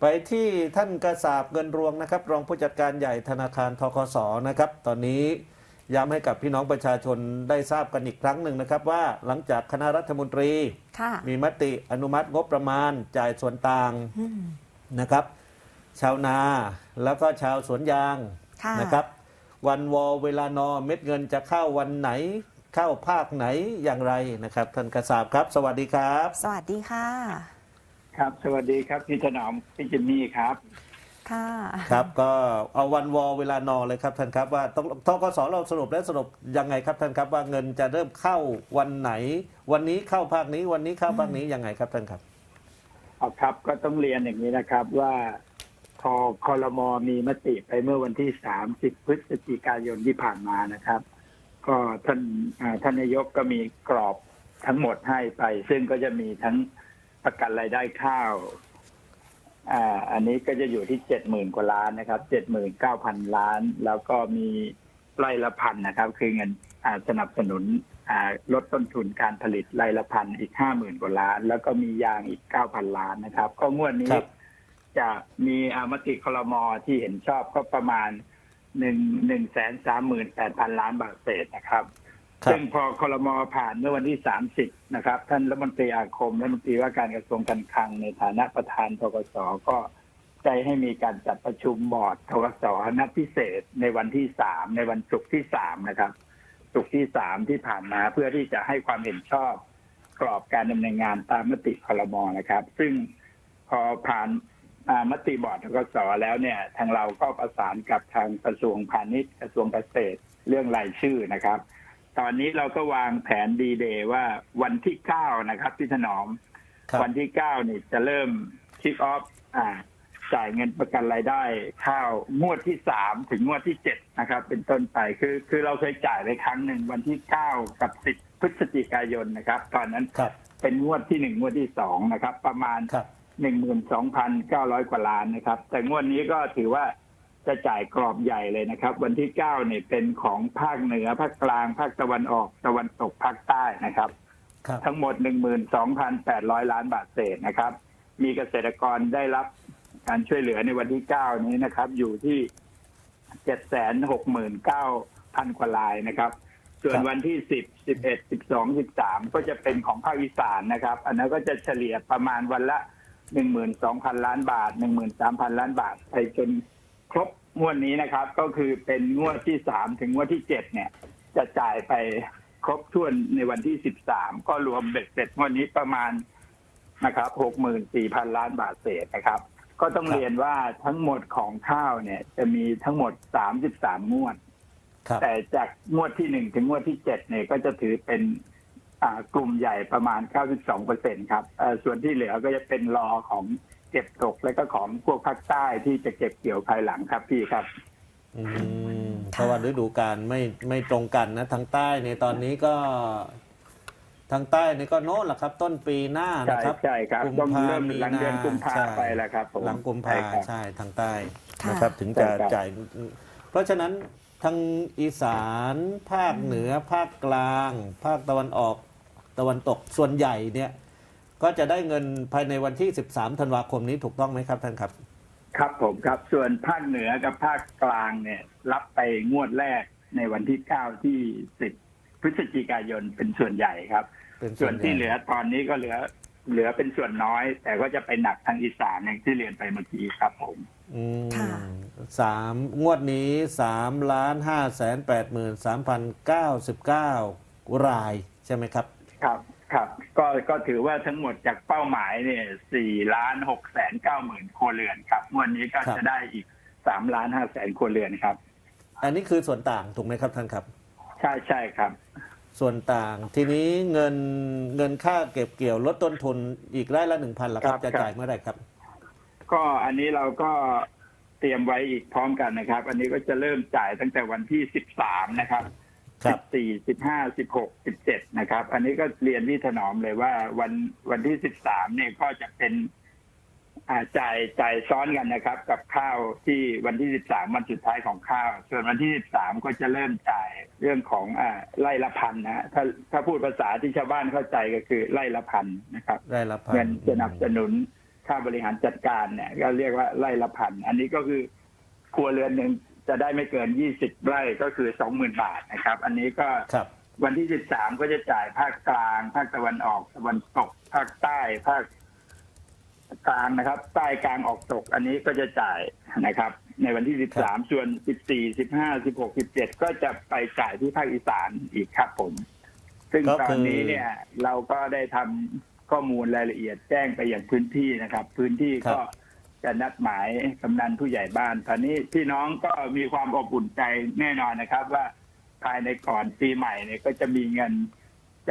ไปที่ท่านกระสาบเงินรวงนะครับ รองผู้จัดการใหญ่ธนาคารทกสนะครับ ตอนนี้ย้ำให้กับพี่น้องประชาชนได้ทราบกันอีกครั้งหนึ่งนะครับว่าหลังจากคณะรัฐมนตรีค่ะมีมติอนุมัติงบประมาณจ่ายส่วนต่างอืมนะครับ ชาวนาแล้วก็ชาวสวนยางค่ะนะครับ วันวอเวลานอเม็ดเงินจะเข้าวันไหน เข้าภาคไหนอย่างไรนะครับท่านกระสาบครับ สวัสดีครับ สวัสดีค่ะ ครับ สวัสดีครับพี่ถนอมพี่จิมมี่ครับ ค่ะ ครับ ก็เอาวันวอเวลานอเลยครับท่านครับว่าต้องทกสเราสรุปและสรุปยังไงครับท่านครับว่าเงินจะเริ่มเข้าวันไหน วันนี้เข้าภาคนี้วันนี้เข้าภาคนี้ยังไงครับท่านครับเอาครับก็ต้องเรียนอย่างนี้นะครับว่าพอคอรมอมีมติไปเมื่อวันที่ 30 พฤศจิกายนที่ผ่านมานะครับ ก็ท่านอ่าท่านนายกก็มีกรอบทั้งหมดให้ไป ซึ่งก็จะมีทั้ง ประกันรายได้ข้าว อ่า อันนี้ก็จะอยู่ที่เจ็ดหมื่นกว่าล้านนะครับเจ็ดหมื่นเก้าพันล้าน แล้วก็มีไร่ละพันนะครับ คือเงินอ่าสนับสนุนอ่าลดต้นทุนการผลิตไร่ละพันอีกห้าหมื่นกว่าล้าน แล้วก็มียางอีกเก้าพันล้านนะครับ ก็งวดนี้ครับจะมีอามติคลมที่เห็นชอบก็ประมาณหนึ่งหนึ่งแสนสามหมื่นแปดพันล้านบาทเศษนะครับครับ ซึ่งพอคลมผ่านเมื่อวันที่ 30 นะครับ ท่านรัฐมนตรีอาคมรัฐมนตรีว่าการกระทรวงการคลังในฐานะประธานทกสก็ใจให้มีการจัดประชุมบอร์ดทกสนัดพิเศษในวันที่ 3 ในวันศุกร์ที่ 3 นะครับศุกร์ที่ 3 ที่ผ่านมาเพื่อที่จะให้ความเห็นชอบกรอบการดำเนินงานตามมติคลมนะครับ ซึ่งพอผ่านอ่ามติบอร์ดทกสแล้วเนี่ย ทางเราก็ประสานกับทางกระทรวงพาณิชย์กระทรวงเกษตรเรื่องรายชื่อนะครับ ตอนนี้เราก็วางแผนดีเดย์ว่าวันที่เก้านะครับพี่ถนอม ครับวันที่เก้านี่จะเริ่มคิกออฟอ่า จ่ายเงินประกันรายได้ ข้าวงวดที่สามถึงงวดที่เจ็ดนะครับ เป็นต้นไปคือคือเราเคยจ่ายไปครั้งหนึ่งวันที่เก้ากับสิบพฤศจิกายนนะครับ ตอนนั้นครับเป็นงวดที่หนึ่งงวดที่สองนะครับ ประมาณ ครับ หนึ่งหมื่นสองพันเก้าร้อยกว่าล้านนะครับ แต่งวดนี้ก็ถือว่า จะจ่ายกรอบใหญ่เลยนะครับ วันที่เก้าเนี่ยเป็นของภาคเหนือภาคกลาง ภาคตะวันออกตะวันตกภาคใต้นะครับครับ ทั้งหมดหนึ่งหมื่นสองพันแปดร้อยล้านบาทเศษนะครับ มีเกษตรกรได้รับการช่วยเหลือในวันที่เก้านี้นะครับ อยู่ที่เจ็ดแสนหกหมื่นเก้าพันกว่ารายนะครับ ส่วนครับวันที่สิบสิบเอ็ดสิบสองสิบสามก็จะเป็นของภาคอีสานนะครับ อันนั้นก็จะเฉลี่ยประมาณวันละหนึ่งหมื่นสองพันล้านบาทหนึ่งหมื่นสามพันล้านบาทไปจน ครบงวดนี้นะครับ ก็คือเป็นงวดที่สามถึงงวดที่เจ็ดเนี่ย จะจ่ายไปครบถ้วนในวันที่13ก็รวมเบ็ดเสร็จงวันนี้ประมาณนะครับ64,000ล้านบาทเศษนะครับ ก็ต้องครับเรียนว่าทั้งหมดของข้าวเนี่ย จะมีทั้งหมด33งวดครับแต่จากงวดที่1ถึงงวดที่7เนี่ยก็จะถือเป็นอ่ากลุ่มใหญ่ประมาณ 92เปอร์เซ็นครับเอ่อส่วนที่เหลือก็จะเป็นรอของ เก็บตกและก็ของพวกภาคใต้ที่จะเก็บเกี่ยวภายหลังครับพี่ครับอืมเพค่ะราะว่าฤดูกาลไม่ไม่ตรงกันนะทางใต้ในตอนนี้ก็ทางใต้นี่ก็โน้นแหละครับ ต้นปีหน้าใช่นะครับใช่ครับกุมต้องภาเริ่มมีหลังเดือนกุมภาใช่ไปแล้วครับผมหลังกุมภาใช่ครับใช่ทางใต้ค่ะนะครับ ถึงจะใช่ครับจ่าย เพราะฉะนั้นทางอีสานภาคเหนือ ภาคกลาง ภาคตะวันออกตะวันตกส่วนใหญ่เนี่ย ก็จะได้เงินภายในวันที่ 13 ธันวาคมนี้ถูกต้องไหมครับท่านครับ ครับผมครับส่วนภาคเหนือกับภาคกลางเนี่ย รับไปงวดแรกในวันที่เก้าที่สิบพฤศจิกายนเป็นส่วนใหญ่ครับเป็นส่วนที่ใญ่เหลือตอนนี้ก็เหลือเหลือเป็นส่วนน้อย แต่ก็จะไปหนักทางอีสานอย่างที่เรียนไปเมื่อกี้ครับผมอืมค่ะสามงวดนี้สามล้านห้าแสนแปดหมื่นสามพันเก้าสิบเก้ารายใช่ไหมครับ ครับ ครับ ก็ก็ถือว่าทั้งหมดจากเป้าหมายเนี่ยสี่ล้านหกแสนเก้าหมื่นครัวเรือนครับงวดนี้ก็ครับจะได้อีกสามล้านห้าแสนครัวเรือนครับ อันนี้คือส่วนต่างถูกไหมครับท่านครับ ใช่ใช่ครับ ส่วนต่างทีนี้เงินเงินค่าเก็บเกี่ยวลดต้นทุนอีกไร่ละหนึ่งพันละครับ ครับ จะครับจ่ายเมื่อไหร่ครับ ก็อันนี้เราก็เตรียมไว้อีกพร้อมกันนะครับ อันนี้ก็จะเริ่มจ่ายตั้งแต่วันที่สิบสามนะครับครั สิบบสี่สิบห้าสิบหกสิบเจ็ดนะครับ อันนี้ก็เรียนที่ถนอมเลยว่าวันวันที่สิบสามเนี่ยก็จะเป็นอ่าจ่ายจ่ายซ้อนกันนะครับ กับข้าวที่วันที่สิบสามวันสุดท้ายของข้าว ส่วนวันที่สิบสามก็จะเริ่มจ่ายเรื่องของอ่าไร่ละพันนะฮะถ้าถ้าพูดภาษาที่ชาวบ้านเข้าใจก็คือไร่ละพันนะครับไร่ละพันเงินสนับสนุนค่าบริหารจัดการเนี่ย ก็เรียกว่าไร่ละพันอันนี้ก็คือครัวเรือนหนึ่ง จะได้ไม่เกินยี่สิบไร่ก็คือสองหมื่นบาทนะครับ อันนี้ก็ครับ วันที่ 13 ก็จะจ่ายภาคกลาง ภาคตะวันออกตะวันตก ภาคใต้ภาคกลางนะครับ ใต้กลางออกตก อันนี้ก็จะจ่ายนะครับ ในวันที่ 13 ส่วน 14 15 16 17 ก็จะไปจ่ายที่ภาคอีสานอีกครับผม ซึ่งก็ตคืออนนี้เนี่ย เราก็ได้ทำข้อมูลรายละเอียดแจ้งไปอย่างพื้นที่นะครับ พื้นที่ก็ จะนัดหมายกำนันผู้ใหญ่บ้านตอนนี้พี่น้องก็มีความอบอุ่นใจแน่นอนนะครับ ว่าภายในก่อนปีใหม่เนี่ยก็จะมีเงิน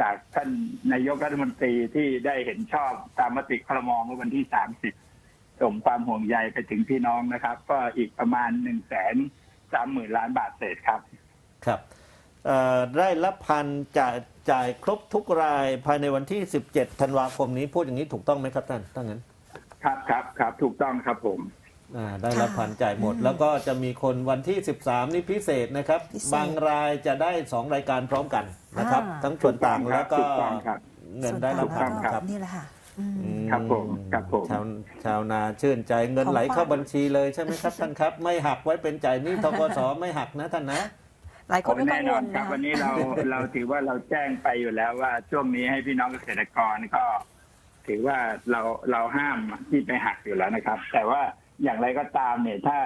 จากท่านนายกรัฐมนตรีที่ได้เห็นชอบตามมติครมเมื่อวันที่ 30ส่งความห่วงใยไปถึงพี่น้องนะครับ ก็อีกประมาณหนึ่งแสนสามหมื่นล้านบาทเศษครับครับเอ่อไร่ละพันจ่ายจ่ายครบทุกรายภายในวันที่ 17 ธันวาคมนี้พูดอย่างนี้ถูกต้องไหมครับท่านถ้างั้น ครับครับครับถูกต้องครับผม อ่าได้ละค่ะพันจ่ายหมดอืมแล้วก็จะมีคนวันที่ 13 นี่พิเศษนะครับ พิเศษบางรายจะได้ 2 รายการพร้อมกันนะครับ อ่า ทั้งส่วนต่างแล้วก็ถูกต้องครับ เงินได้ละส่วพันต่างครับนี่แหละค่ะอืม อืมครับผมครับผม ชาวชาวนาชื่นใจเงินของไหลเข้าฝากบัญชีเลยใช่ไหมครับท่านครับ ไม่หักไว้เป็นจ่ายหนี่ทกสไม่หักนะท่านนะ หลายคนไม่กัแน่งนวอนลครับ นะ วันนี้เรา เราถือว่าเราแจ้งไปอยู่แล้วว่าช่วงนี้ให้พี่น้องเกษตรกรก็ ถือว่าเราเราห้ามที่ไปหักอยู่แล้วนะครับ แต่ว่าอย่างไรก็ตามเนี่ย ถ้า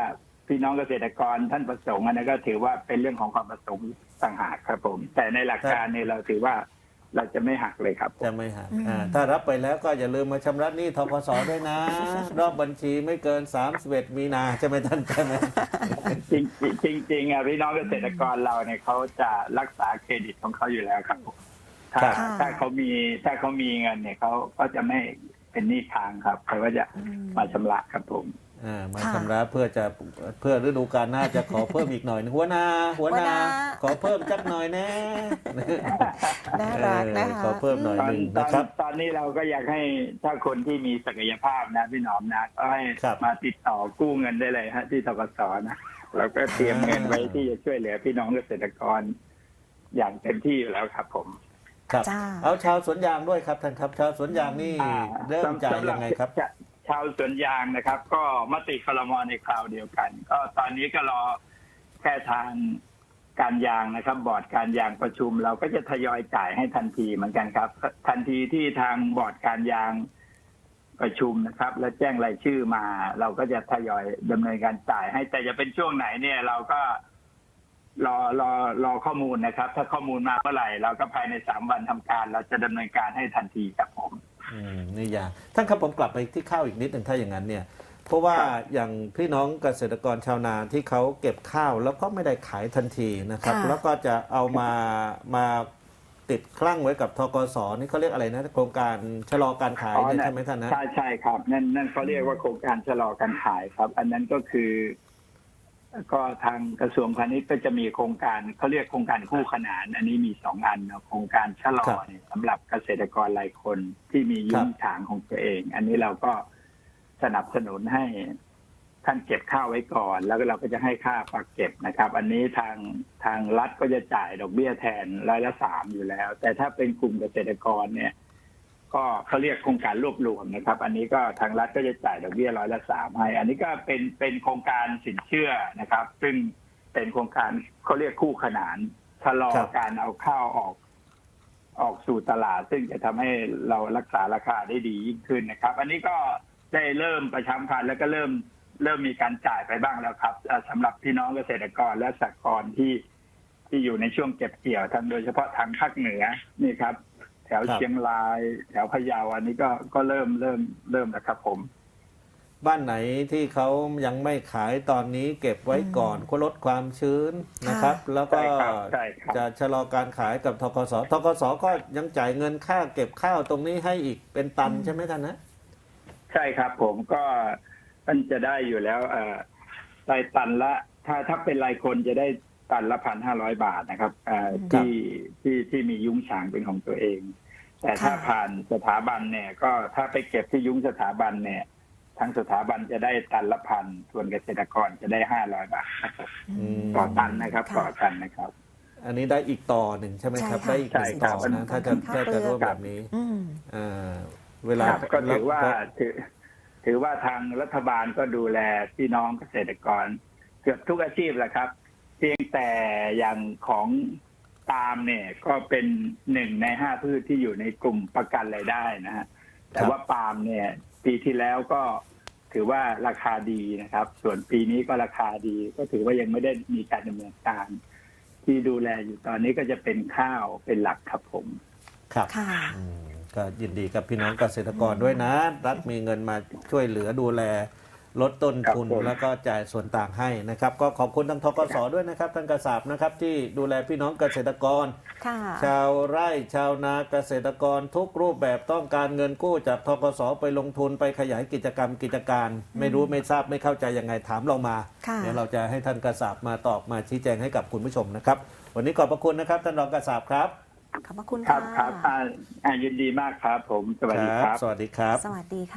พี่น้องเกษตรกรท่านประสงค์อันนั้นก็ถือว่าเป็นเรื่องของความประสงค์ต่างหากครับผม แต่ในหลักการเนี่ยเราถือว่าเราจะไม่หักเลยครับผมจะไม่หักอืมอ่าถ้ารับไปแล้วก็อย่าลืมมาชำระหนี้ทกสด้วยนะ รอบบัญชีไม่เกิน31มีนาใช่ไหมท่านใช่ไหมจริงจริงจริงๆอะพี่น้องเกษตรกรเราเนี่ยเขาจะรักษาเครดิตของเขาอยู่แล้วครับผม ถ้าครับ ถ้าเขามีถ้าเขามีเงินเนี่ยเขาก็จะไม่เป็นหนี้ค้างครับเขาก็จะอืม มาชำระครับผม อ่ามาค่ะชำระเพื่อจะเพื่อฤดูกาลหน้าจะขอเพิ่มอีกหน่อยหนึ่งหัวหน้าหัวหน้าหัวหน้าขอเพิ่มจักหน่อยแน่น่ารักนะเออคะขอเพิ่มหน่อยตอนหนึ่งตอนะนครับ ตอนนี้เราก็อยากให้ถ้าคนที่มีศักยภาพนะพี่หนอมนะก็ให้ครับ มาติดต่อกู้เงินได้เลยฮะที่ทกสนะเราก็เตรียมเงินไว้ที่จะช่วยเหลือพี่น้องเกษตรกร อย่างเต็มที่อยู่แล้วครับผม ครับจ้า เอาชาวสวนยางด้วยครับท่านครับ ชาวสวนยางนี่อ่าเริ่มจ่ายสำหรับยังไงครับ ชาชาวสวนยางนะครับ ก็มติคลมในคราวเดียวกัน ก็ตอนนี้ก็รอแค่ทางการยางนะครับ บอร์ดการยางประชุม เราก็จะทยอยจ่ายให้ทันทีเหมือนกันครับ ทันทีที่ทางบอร์ดการยางประชุมนะครับ แล้วแจ้งรายชื่อมา เราก็จะทยอยดำเนินการจ่ายให้แต่จะเป็นช่วงไหนเนี่ย เราก็ รอรอรอข้อมูลนะครับ ถ้าข้อมูลมาเมื่อไหร่เราก็ภายในสามวันทำการ เราจะดำเนินการให้ทันทีครับผมอืมนี่ยางท่านครับผมกลับไปที่ข้าวอีกนิดหนึ่งถ้าอย่างนั้นเนี่ย เพราะว่าครับอย่างพี่น้องเกษตรกรชาวนาที่เขาเก็บข้าวแล้วก็ไม่ได้ขายทันทีนะครับค่ะแล้วก็จะเอามามาติดคลั่งไว้กับทกสนี่เขาเรียกอะไรนะ โครงการชะลอการขายเนี่ยใช่ไหมท่านนะใช่ใช่ครับ นั่นนั่นเขาเรียกว่าโครงการชะลอการขายครับ อันนั้นก็คือ ก็ทางกระทรวงพาณิชย์ก็จะมีโครงการเขาเรียกโครงการคู่ขนาน อันนี้มีสองอันนะโครงการชะลอครับเนี่ยสำหรับเกษตรกรรายคนที่มียุ้งครับฉางของตัวเอง อันนี้เราก็สนับสนุนให้ท่านเก็บข้าวไว้ก่อน แล้วก็เราก็จะให้ค่าฝากเก็บนะครับ อันนี้ทางทางรัฐก็จะจ่ายดอกเบี้ยแทนร้อยละสามอยู่แล้ว แต่ถ้าเป็นกลุ่มเกษตรกรเนี่ย ก็เขาเรียกโครงการรวบรวมนะครับ อันนี้ก็ทางรัฐก็จะจ่ายดอกเบี้ยร้อยละสามให้ อันนี้ก็เป็นเป็นโครงการสินเชื่อนะครับ ซึ่งเป็นโครงการเขาเรียกคู่ขนานชะลอครับการเอาข้าวออก ออกสู่ตลาด ซึ่งจะทำให้เรารักษาราคาได้ดียิ่งขึ้นนะครับ อันนี้ก็ได้เริ่มประชาสัมพันธ์แล้วก็เริ่มเริ่มมีการจ่ายไปบ้างแล้วครับอ่าสำหรับพี่น้องเกษตรกรและสหกรณ์ที่ที่อยู่ในช่วงเก็บเกี่ยวทางโดยเฉพาะทางภาคเหนือนี่ครับ แถวครับเชียงราย แถวพะเยาอันนี้ก็ก็เริ่มเริ่มเริ่มแล้วครับผม บ้านไหนที่เขายังไม่ขายตอนนี้เก็บไว้ก่อนก็ลดความชื้นนะครับ แล้วก็ใช่ครับใช่ครับจะชะลอการขายกับทกสทกสก็ยังจ่ายเงินค่าเก็บข้าวตรงนี้ให้อีกเป็นตันอืมใช่ไหมท่านนะใช่ครับผมก็มันจะได้อยู่แล้วเอ่อรายตันละ ถ้าถ้าเป็นรายคนจะได้ ตันละพันห้าร้อยบาทนะครับเอ่อครับที่ที่ที่มียุ้งฉางเป็นของตัวเอง แต่ถ้าค่ะผ่านสถาบันเนี่ย ก็ถ้าไปเก็บที่ยุ้งสถาบันเนี่ยทางสถาบันจะได้ตันละพันส่วนเกษตรกรจะได้ห้าร้อยบาทครับผมอืมต่อตันนะครับค่ะต่อตันนะครับ อันนี้ได้อีกต่อหนึ่งใช่ไหมครับใช่ค่ะได้อีกหนึ่งใช่ครัต่บอนะถ้าจะข้าถ้าวเปลืจะอกร่วมแบบนี้อืมอ่าเวลาครับก็ถือว่าแล้วถือถือว่าทางรัฐบาลก็ดูแลพี่น้องเกษตรกร เกือบทุกอาชีพแหละครับ เพียงแต่อย่างของปาล์มเนี่ยก็เป็นหนึ่งในห้าพืชที่อยู่ในกลุ่มประกันรายได้นะฮะแต่ว่าปาล์มเนี่ยปีที่แล้วก็ถือว่าราคาดีนะครับ ส่วนปีนี้ก็ราคาดี ก็ถือว่ายังไม่ได้มีการดำเนินการ ที่ดูแลอยู่ตอนนี้ก็จะเป็นข้าวเป็นหลักครับผม ครับค่ะอืมก็ยินดีกับพี่น้องเกษตรกรด้วยนะ รัฐมีเงินมาช่วยเหลือดูแล ลดต้นทุนครับผมแล้วก็จ่ายส่วนต่างให้นะครับ ก็ขอบคุณทางทกสด้วยนะครับท่านกระสาบนะครับ ที่ดูแลพี่น้องเกษตรกรค่ะชาวไร่ชาวนาเกษตรกรทุกรูปแบบต้องการเงินกู้จากทกสไปลงทุนไปขยายกิจกรรมกิจการ ไม่รู้ไม่ทราบไม่เข้าใจยังไงถามเรามาค่ะเดี๋ยวเราจะให้ท่านกระสาบมาตอบมาชี้แจงให้กับคุณผู้ชมนะครับ วันนี้ขอบพระคุณนะครับท่านรองกระสาบครับขอบพระคุณครัค่ะบครับอ่าอ่ายินดีมากครับ ผมสวัสดีครับ สวัสดีครับ สวัสดีค่ะ